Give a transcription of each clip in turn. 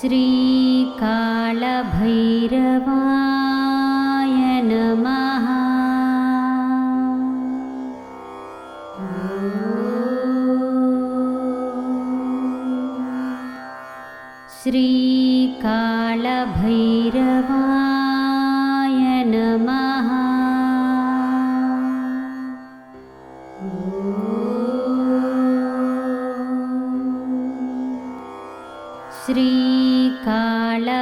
श्रीकालभैरवाय नमः। श्रीकालभैरवाय नमः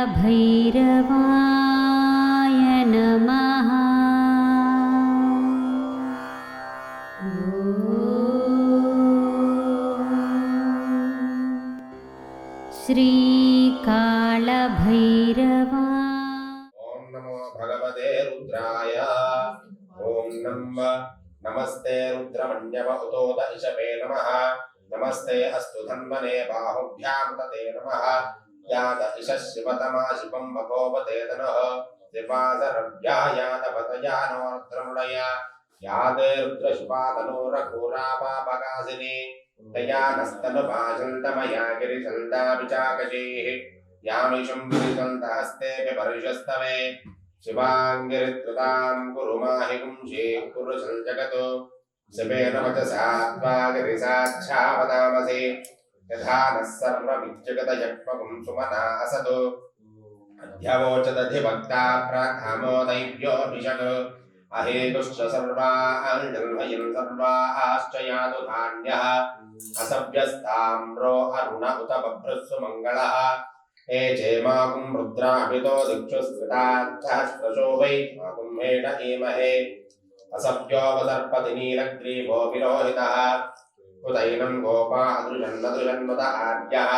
कालभैरवाय नमः। श्रीकालभैरवा। ॐ नमो भगवते रुद्राय। ॐ नम। नमस्ते रुद्रमण्यव उतोद इषवे नमः। नमस्ते अस्तु धन्वने बाहुभ्यां तते नमः। यातशिशशिवतमा शिवम् बभोवतेतनः शिवासरभ्यायातपतयानोर्ध्रमृणया याते रुद्रशुपातनोरघोरापापकासिने तया नस्तनुपाचन्दमया गिरिचन्दाभिचाकशेः यामिषम् गिरिचन्दहस्तेऽपि परिषस्तवे शिवाङ्गिरित्रुताम् कुरु माहि कुरु सञ्जगतो शिवेन वचसा त्वा यथा नः सर्वमित्यगतयक्मगुं सुमना असतो। अध्यवोचदधिभक्ता प्राधामो दैव्यो निषग् अहेतुश्च सर्वान्वयन् सर्वाश्चयातु धान्यः। असभ्यस्ताम्रो अरुण उत बभ्रस्सु मङ्गलः। हे चेमाकुं रुद्राभितो दिक्षु स्थितार्थशो वै कुम्भेण एमहे असभ्योपसर्पति नीलग्रीवो विरोहितः। उदैनं गोपा अदृशन्नदृशन्वत आर्यः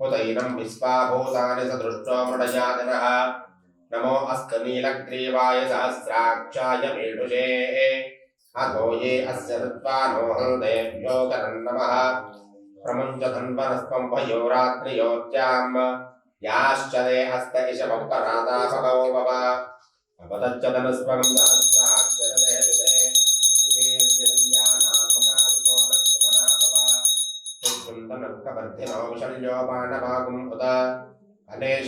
उदैनं विश्वाभूतानि सदृष्टो मृडयादिनः नमो अस्तु नीलग्रीवाय सहस्राक्षाय मेढुषे अथो ये अस्य ऋत्वानो हृदेभ्यो करन्नमः प्रमुञ्चधन्वनस्त्वं भयो रात्रियोत्याम् याश्च ते हस्त भव अपतच्च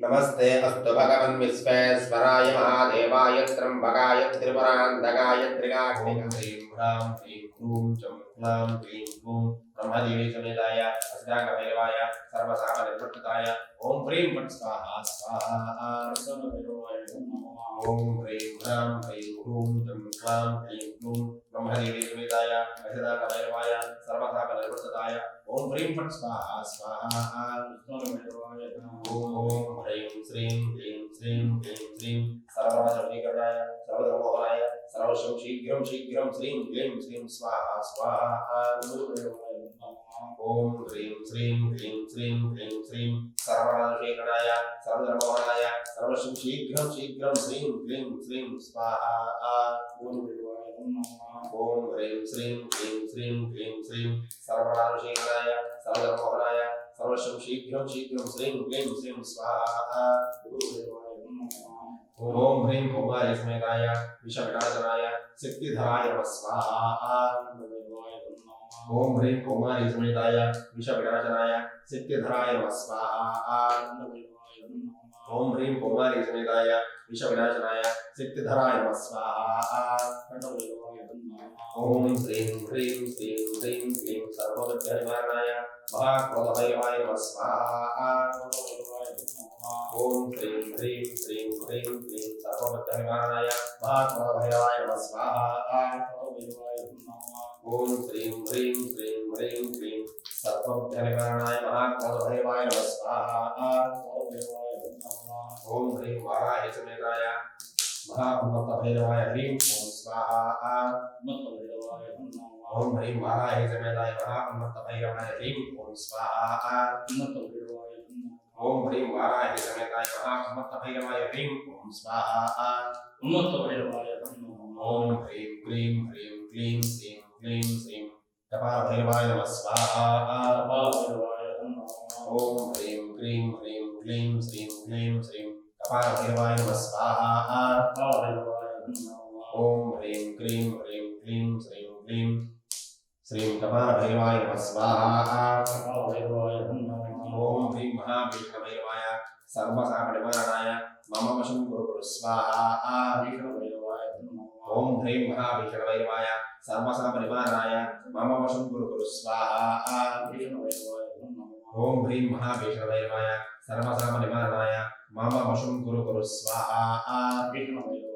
नमस्ते अस्तु भगवन् विश्वेश्वराय महादेवाय त्र्यम्बकाय त्रिपुरान्तकाय त्रिकाग्निकैं ह्रां ह्रीं ह्रूं सर्वसामनिर्वर्तिताय ॐ ह्रीं वट् स्वाहा स्वाहा ॐ ह्रीं ह्रां ह्रीं क्रूं चं क्लां क्लीं क्लूं ब्रह्मदेवी समेताय अस्त्राङ्गभैरवाय सर्वसामनिर्वर्तिताय ॐ ह्रीं फट् स्वाहा स्वाहा ॐ ह्रीं श्रीं ह्रीं श्रीं ह्रीं श्रीं। सर्वनाशमीकरणाय सर्वधर्मोहराय सर्वशं शीघ्रं शीघ्रं श्रीं क्लीं श्रीं स्वाहा स्वाहा ॐ ह्रीं श्रीं ह्रीं श्रीं ह्रीं श्रीं। सर्वनाशमीकरणाय सर्वधर्मोहराय सर्वशं शीघ्रं शीघ्रं श्रीं क्लीं श्रीं स्वाहा। ॐ ह्रीं श्रीं ह्रीं श्रीं ह्रीं श्रीं सर्वनाशमीकरणाय सर्वधर्मोहराय सर्वशं शीघ्रं शीघ्रं श्रीं क्लीं श्रीं स्वाहा। ॐ ह्रीं भोगाय स्मेताय विषविनाशनाय शक्तिधराय स्वाहा। ॐ ह्रीं कौमारी समेताय विषविनाशनाय शक्तिधराय नमः स्वाहा ॐ ह्रीं कौमारी समेताय विषविनाशनाय शक्तिधराय नमः स्वाहा ॐ श्रीं ह्रीं श्रीं ह्रीं श्रीं सर्वविद्यनिवारणाय महाक्रोधभैरवाय नमः स्वाहा ॐ श्रीं ह्रीं श्रीं ह्रीं श्रीं सर्वविद्यनिवारणाय महाक्रोधभैरवाय नमः स्वाहा ॐ श्रीं ह्रीं श्रीं ह्रीं श्रीं सर्वविद्यनिवारणाय महाक्रोधभैरवाय नमः स्वाहा ॐ ह्रीं वाराहि समेताय ह्रीं ॐ स्वाहा ॐ ह्रीं वाराहि समेताय ह्रीं ॐ स्वाहा ॐ ह्रीं वाराहि समेताय ह्रीं ॐ स्वाहा ॐ ह्रीं क्लीं ह्रीं क्लीं श्रीं क्लीं श्रीं कपालभैरवाय नमः स्वाहा ॐ ह्रीं क्लीं ह्रीं क्लीं श्रीं क्लीं श्रीं कपालभैरवाय नमः स्वाहा ॐ ह्रीं क्लीं ह्रीं क्लीं श्रीं क्लीं श्रीं कपालभैरवाय नमः स्वाहा ॐ ह्रीं महाविष्णुभैरवाय सर्वसापनिवारणाय मम वशं गुरु गुरु स्वाहा भैरवाय नमः ॐ ह्रीं महाविष्णुभैरवाय सर्वसापनिवारणाय मम वशं गुरु गुरु स्वाहा भैरवाय नमः ॐ ह्रीं महाविष्णुभैरवाय सर्वसापनिवारणाय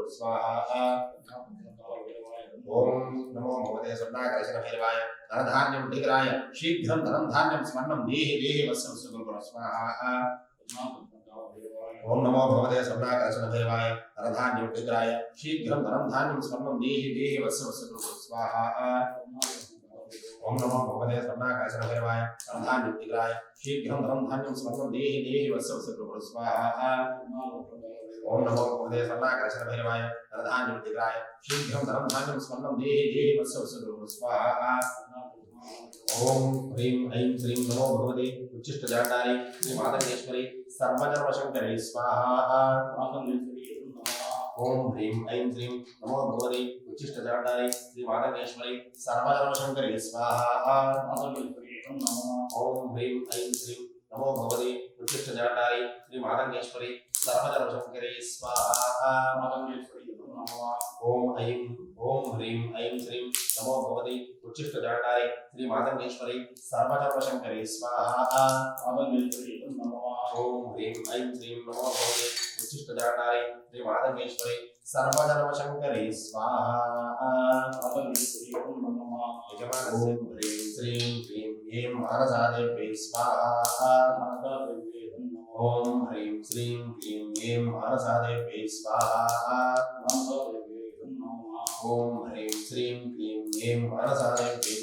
स्वाहा ॐ नमो भगवते स्वर्णाग्रसरभैरवाय धनधान्यं धीराय शीघ्रं धनं धान्यं स्वर्णं देहि देहि वत्सं वत्स गुरु गुरु स्वाहा ओम नमो भगवते स्वर्णाग्रसरभैरवाय धनधान्यं धीराय शीघ्रं धनं धान्यं स्वर्णं देहि देहि वत्सं वत्स गुरु गुरु स्वाहा ॐ नमो भगवते स्वर्णाग्रसरभैरवाय धनधान्यं धीराय शीघ्रं धनं धान्यं स्वर्णं देहि देहि वत्स वत्स गुरु गुरु स्वाहा। ओम नमो भगवते स्वर्णाकर्षण भैरवाय धनधान्यं दिग्राय शीघ्रं धनं धान्यं स्वर्णं देहि देहि वत्स वत्स गुरु स्वाहा। ओम ह्रीं ऐं श्रीं नमो भगवते उच्चिष्ट जाडारी श्री मातंगेश्वरी सर्वधर्मशंकरी स्वाहा। ओम ह्रीं ऐं श्रीं नमो भगवते उच्चिष्ट जाडारी श्री मातंगेश्वरी सर्वधर्मशंकरी स्वाहा ओम ह्रीं ऐं श्रीं नमो भगवते उच्चिष्ट जाडारी श्री मातंगेश्वरी सर्वधर्मशंकरी स्वाहा ओम ऐं ओम ह्रीं ऐं श्रीं नमो भगवते उच्चिष्ट जाडारी श्री मातंगेश्वरी सर्वधर्मशंकरी स्वाहा ओम ह्रीं ऐं श्रीं नमो भगवते उच्चिष्ट जाडारी श्री मातंगेश्वरी सर्वधर्मशंकरी स्वाहा यजमानस्य श्रीं क्लीं ऐं मानसादेव्यै स्वाहा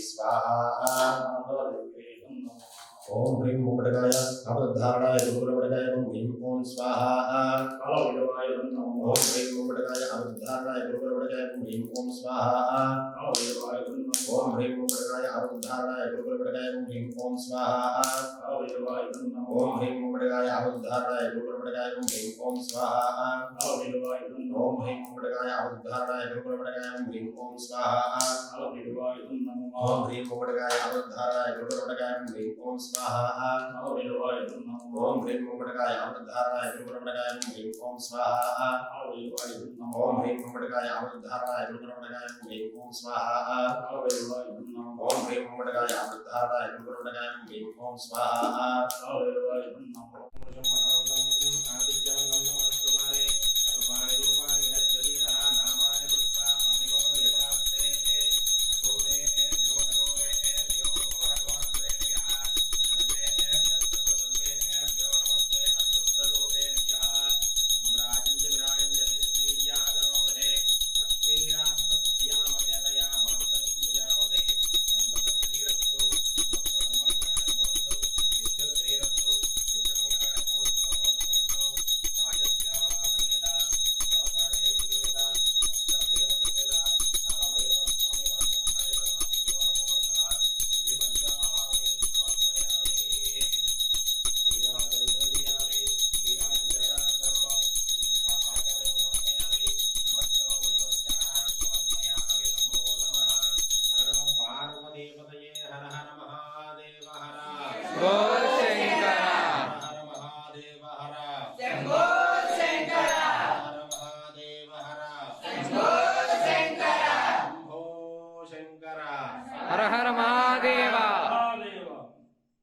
स्वाहा ओम ह्रीं मुकुटकाय अवधारणाय गुरुवरवडकाय ओम ह्रीं ओम स्वाहा ओम ह्रीं मुकुटकाय अवधारणाय गुरुवरवडकाय ओम ह्रीं ओम स्वाहा ओम ह्रीं मुकुटकाय अवधारणाय गुरुवरवडकाय ओम ह्रीं ओम स्वाहा ओम ह्रीं मुकुटकाय अवधारणाय गुरुवरवडकाय ओम ह्रीं ओम स्वाहा ओम ह्रीं मुकुटकाय अवधारणाय गुरुवरवडकाय ओम ह्रीं ओम स्वाहा ओम ह्रीं मुकुटकाय अवधारणाय गुरुवरवडकाय ओम ह्रीं ओम स्वाहा ओम ह्रीं मुकुटकाय अवधारणाय गुरुवरवडकाय ओम ह्रीं ओम स्वाहा ओम ह्रीं मुकुटकाय अवधारणाय गुरुवरवडकाय ओम ह्रीं ओम स्वाहा ओम ह्रीं मुकुटकाय अवधारणाय गुरुवरवडकाय ओम ह्रीं ओम स्वाहा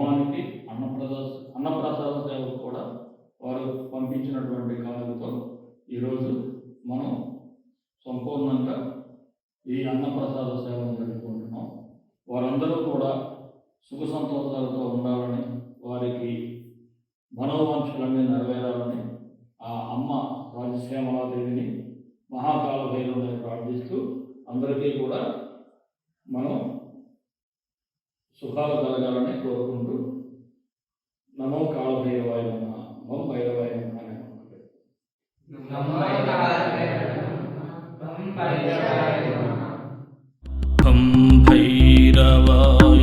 ఈ హోమానికి అన్నప్రసాద సేవలు సేవకు కూడా వారు పంపించినటువంటి కాలంతో ఈరోజు మనం సంపూర్ణంగా ఈ అన్నప్రసాద సేవను జరుపుకుంటున్నాం. వారందరూ కూడా సుఖ సంతోషాలతో ఉండాలని వారికి మనోవాంక్షలన్నీ నెరవేరాలని ఆ అమ్మ రాజశ్యామలాదేవిని మహాకాల భైరవుని ప్రార్థిస్తూ అందరికీ కూడా మనం సుఖాలు కలగాలని కోరుకుంటూ నమో కాళభైరవాయ నమ మం భైరవాయ నమ అని అనుకుంటే భైరవాయ